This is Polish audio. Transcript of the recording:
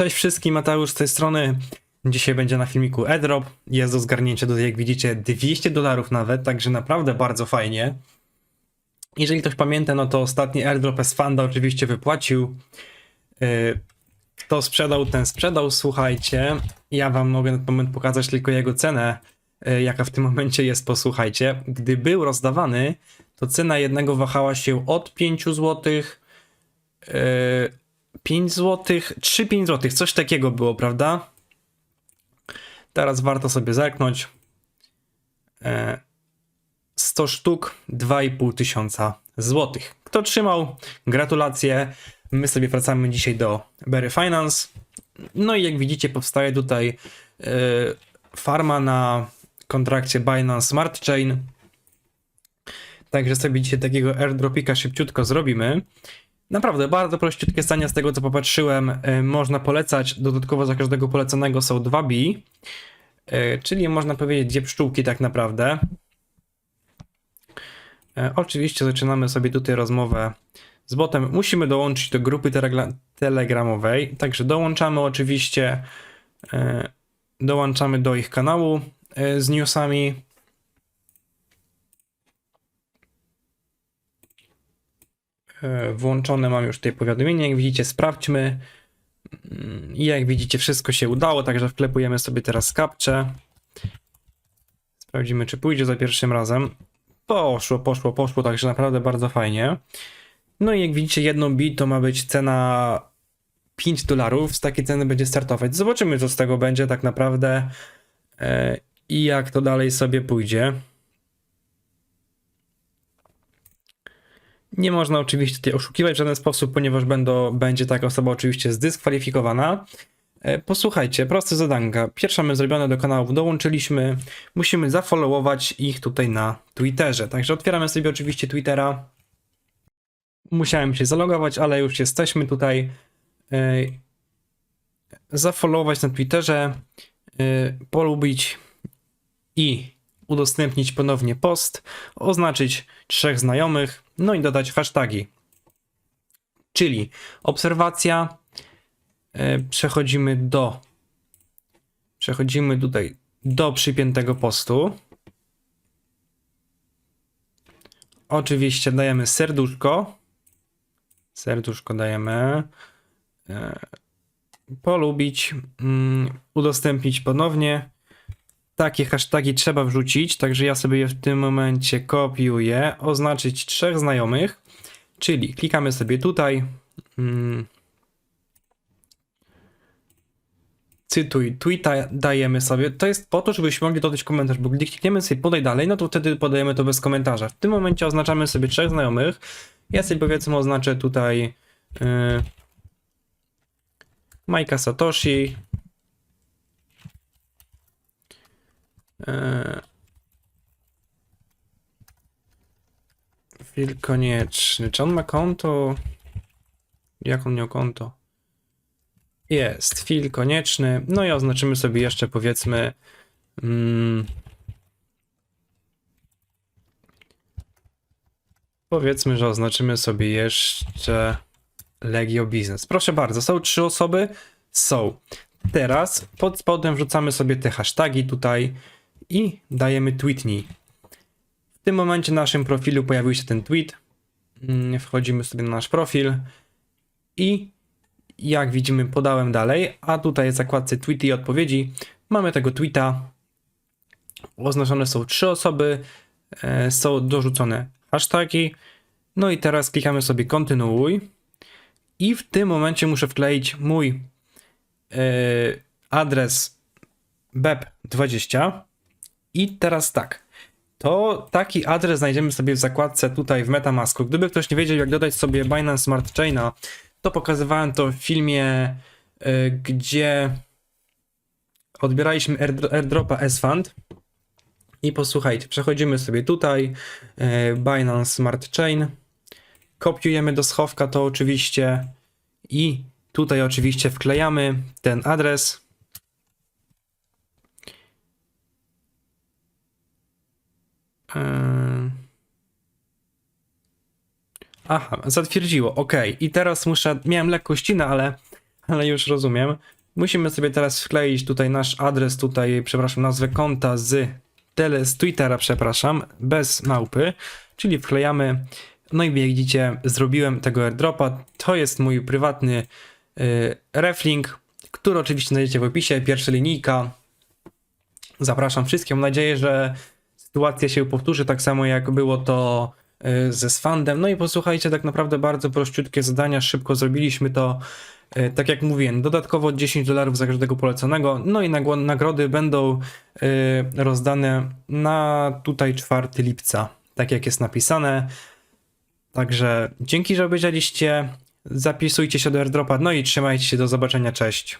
Cześć wszystkim, Mateusz z tej strony. Dzisiaj będzie na filmiku airdrop. Jest do zgarnięcia jak widzicie, 200 dolarów nawet, także naprawdę bardzo fajnie. Jeżeli ktoś pamięta, no to ostatni airdrop z Fanda oczywiście wypłacił. Kto sprzedał, ten sprzedał, słuchajcie. Ja wam mogę na ten moment pokazać tylko jego cenę, yy, jaka w tym momencie jest, posłuchajcie. Gdy był rozdawany, to cena jednego wahała się od 5 złotych 5 zł, 3-5 zł, coś takiego było, prawda? Teraz warto sobie zerknąć. E, 100 sztuk, 2,5 tysiąca złotych. Kto trzymał? Gratulacje. My sobie wracamy dzisiaj do Berry Finance. No i jak widzicie, powstaje tutaj e, farma na kontrakcie Binance Smart Chain. Także sobie dzisiaj takiego airdropika szybciutko zrobimy. Naprawdę bardzo prościutkie stania z tego co popatrzyłem. y, Można polecać. Dodatkowo za każdego poleconego są dwa bi. y, Czyli można powiedzieć dwie pszczółki tak naprawdę. E, Oczywiście zaczynamy sobie tutaj rozmowę z botem. Musimy dołączyć do grupy telegramowej. Także dołączamy oczywiście. Dołączamy do ich kanału z newsami. Włączone mam już tutaj powiadomienie. Jak widzicie, sprawdźmy. Mm, I jak widzicie, wszystko się udało, także wklepujemy sobie teraz kapcze. Sprawdzimy, czy pójdzie za pierwszym razem. Poszło, poszło, poszło, także naprawdę bardzo fajnie. No i jak widzicie, jedną bit to ma być cena 5 dolarów. Z takiej ceny będzie startować. Zobaczymy, co z tego będzie tak naprawdę e, i jak to dalej sobie pójdzie. Nie można oczywiście tutaj oszukiwać w żaden sposób, ponieważ będą, będzie taka osoba oczywiście zdyskwalifikowana. E, Posłuchajcie, proste zadanka. Pierwsza my zrobione do kanałów dołączyliśmy. Musimy zafollowować ich tutaj na Twitterze. Także otwieramy sobie oczywiście Twittera. Musiałem się zalogować, ale już jesteśmy tutaj. E, Zafollowować na Twitterze, e, polubić i udostępnić ponownie post, oznaczyć trzech znajomych, no i dodać hashtagi. Czyli obserwacja, e, przechodzimy do przechodzimy tutaj do przypiętego postu. Oczywiście dajemy serduszko. Serduszko dajemy. E, Polubić, mm, udostępnić ponownie takie hasztagi trzeba wrzucić, także ja sobie je w tym momencie kopiuję, oznaczyć trzech znajomych, czyli klikamy sobie tutaj, mm, cytuj, tweeta dajemy sobie, to jest po to, żebyśmy mogli dodać komentarz, bo gdy klikniemy sobie podaj dalej, no to wtedy podajemy to bez komentarza. W tym momencie oznaczamy sobie trzech znajomych, ja sobie powiedzmy oznaczę tutaj yy, Majka Satoshi, Eee. Wil konieczny. Czy on ma konto? Jak on miał konto? Jest. Fil konieczny. No i oznaczymy sobie jeszcze powiedzmy. Mm, powiedzmy, że oznaczymy sobie jeszcze Legio Business. Proszę bardzo, są trzy osoby? Są. Teraz pod spodem wrzucamy sobie te hasztagi tutaj i dajemy tweetnij. W tym momencie na naszym profilu pojawił się ten tweet. Mm, Wchodzimy sobie na nasz profil i jak widzimy podałem dalej, a tutaj w zakładce tweety i odpowiedzi mamy tego tweeta. Oznaczone są trzy osoby, e, są dorzucone hasztagi. No i teraz klikamy sobie kontynuuj i w tym momencie muszę wkleić mój e, adres BEP20 i teraz tak. To taki adres znajdziemy sobie w zakładce tutaj w MetaMasku. Gdyby ktoś nie wiedział, jak dodać sobie Binance Smart Chaina, to pokazywałem to w filmie, y, gdzie odbieraliśmy airdro- airdropa S-Fund. I posłuchajcie, przechodzimy sobie tutaj, y, Binance Smart Chain, kopiujemy do schowka to oczywiście i tutaj oczywiście wklejamy ten adres. Aha, zatwierdziło, ok. I teraz muszę, miałem lekko ścinę, ale ale już rozumiem. Musimy sobie teraz wkleić tutaj nasz adres, tutaj, przepraszam, nazwę konta z, tele, z Twittera, przepraszam, bez małpy, czyli wklejamy. No i widzicie, zrobiłem tego airdropa. To jest mój prywatny y, reflink, który oczywiście znajdziecie w opisie. Pierwsza linijka. Zapraszam wszystkich. Mam nadzieję, że sytuacja się powtórzy tak samo jak było to y, ze Sfandem. No i posłuchajcie, tak naprawdę bardzo prościutkie zadania. Szybko zrobiliśmy to. Y, Tak jak mówiłem, dodatkowo 10 dolarów za każdego poleconego. No i nagrody będą y, rozdane na tutaj 4 lipca, tak jak jest napisane. Także dzięki, że obejrzeliście. Zapisujcie się do airdropa. No i trzymajcie się. Do zobaczenia. Cześć.